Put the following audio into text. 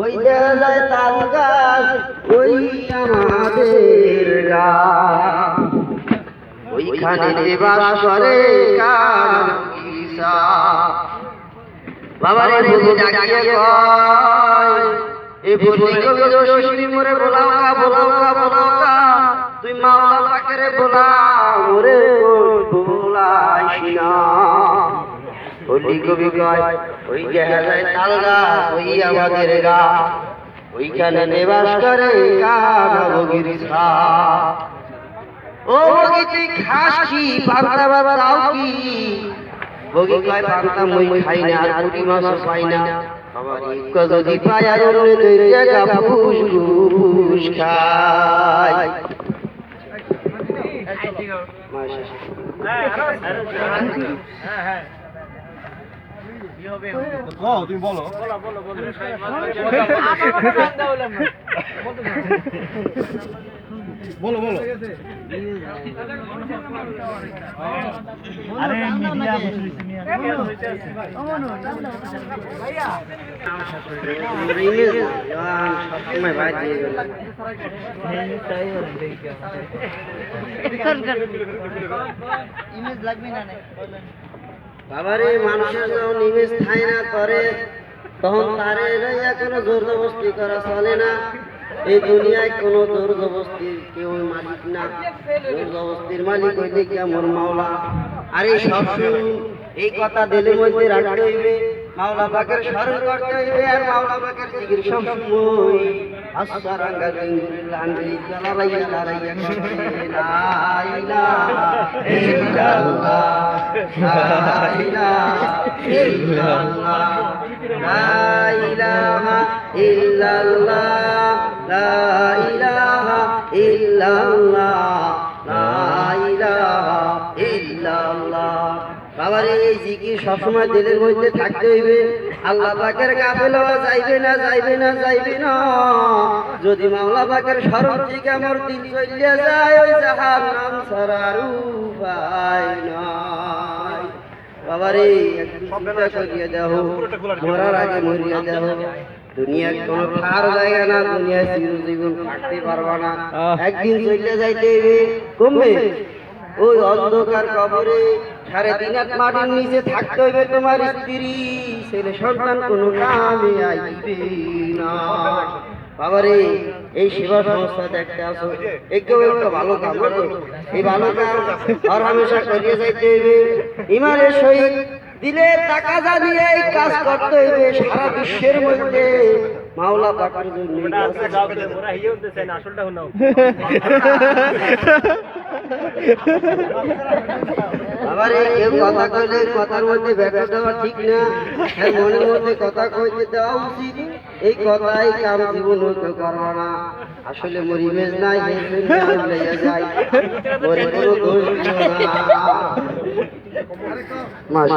ওই তাল গাছ, ওই আমাদের ওইখানে করে বাবারে বলি ডাকিয়ে কয়, এ বলি কবি মোরে তুই মাওলা পাকেরে বোলা বোলাইস না। বলি কবি কয় ওই তাল গাছ ওই আমাদের গা। ওইখানে নিবাস করে কানবগির ও বগি খাস কি পান্তা বাবা দাও কি? বগি কয় পান্তা মই খাই না আর পুঁটি মাছ পাই না। যদি পাই আর অন্য দুই জায়গা ফুস ফুস খাই কও তুমি বলো বলো। বলো ভাই দিয়ে গেল বাবারে, মানুষের যখন ইমেজ থাই না করে, তখন তারে লইয়া কোনো জোরজবস্তি করা চলে না। এই দুনিয়ায় কোনো জোরজবস্তির কেউ মালিক না। জোরজবস্তির মালিক হইলে কি আমার মাওলা? আরে সব এই কথা দিলের মধ্যে রাখতে হইবে। মাওলা পাকের স্মরণ করতে হইবে আর মাওলা পাকের জিকির সব সময় আসসারাঙ্গা গঙ্গুরি লাঙ্গি লারাইয়া লারাইয়া লা ইলাহা ইল্লাল্লাহ ইলাহা ইল্লাল্লাহ বাবারে এই জিকির সবসময় দিলের মধ্যে থাকতে হইবে। আল্লাহ পাকের কাফেল যাইবে না যাইবে না যাইবে না। যদি মাওলা পাকের স্মরণ থেকে আমার দিন চলিয়া যায় ওই জাহার নাম ছাড়ার উপায় নাই। বাবারে করিয়া দেখো মরার আগে মরিয়া দেখো দুনিয়া কোনো খার জায়গা না দুনিয়া চিরজীবন থাকতে পারবা না। একদিন চলে যাইতে হইবে। কমবে। ওই অন্ধকার কবরে সাড়ে তিন হাত মাটির নিচে থাকতে হইবে তোমার স্ত্রী। ছেলে সন্তান কোনো কামে আইবে না। বাবারে এই সেবা সংস্থা দেখতে আসো একটু একটা ভালো কাম করো। এই ভালো কাম আর হামেশা করিয়ে যাইতে হইবে। ইমানের সহিত দিলে টাকা জানিয়ে এই কাজ করতে হইবে সারা বিশ্বের মধ্যে। মাওলা পাকার জন্য কাজ আবার কেউ কথা কইলে কথার মধ্যে ব্যাখ্যা দেওয়া ঠিক না মনের মধ্যে কথা কইতে দেওয়া উচিত এই কথাই কাম জীবন হইতে পারব না আসলে মোর ইমেজ নাই যাই মোরে কোনো দোষ না মাস